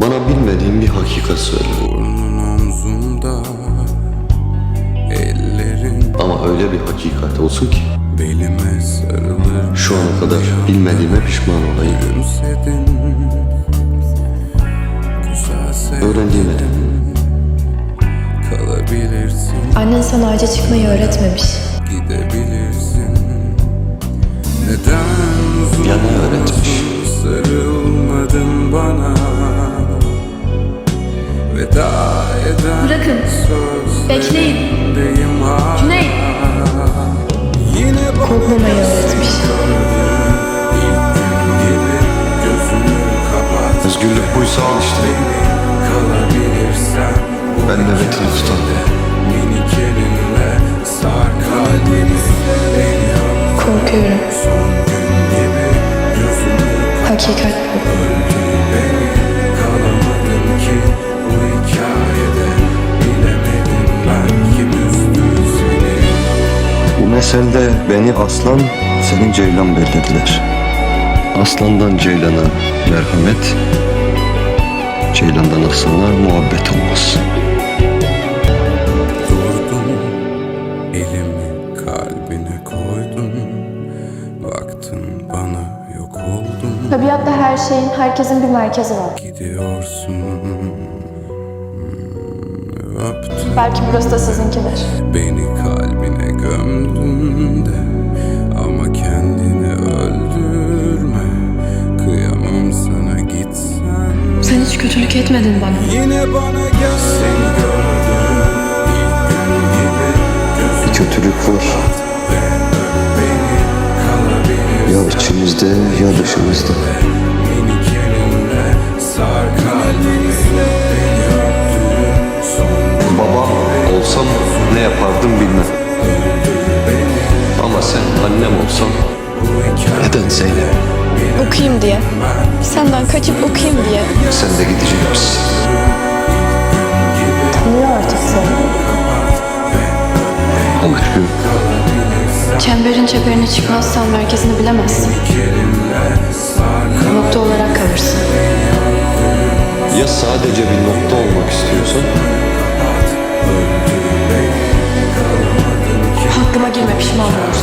Bana bilmediğin bir hakikat söyle. Burnun omzumda Ellerin Ama öyle bir hakikat olsun ki belime sarılır şu ana kadar bilmediğime pişman olayım. Gülümsedin Öğrendiğime. Kalabilirsin Annen sana ağaca çıkmayı öğretmemiş. Gidebilirsin Neden uzun Ya ne öğretmiş? Sarılmadın bana ben kim üzdü seni. Bu meselede beni aslan, seni ceylan belirlediler. Aslandan ceylana merhamet, ceylandan aslana muhabbet olmaz. Tabiatta her şeyin, herkesin bir merkezi var. Gidiyorsun Öptüm Belki burası da sizinkidir. Beni kalbine gömdün de Ama kendini öldürme Kıyamam sana gitsen Sen hiç kötülük etmedin bana. Yine bana gel Seni gördüm ilk gün gibi Bir kötülük var. İçimizde ya dışımızda. Minik elinle sar kalbimi Beni öptürün son Baba olsam ne yapardım bilmem. Ama sen annem olsan neden Zeynep? Okuyayım diye. Senden kaçıp okuyayım diye. Sen de gidecek misin? Tanıyor artık seni. Şu Çemberin çeperine çıkmazsan merkezini bilemezsin. Nokta olarak kalırsın. Ya sadece bir nokta olmak istiyorsan? Hakkıma girme pişman olursun.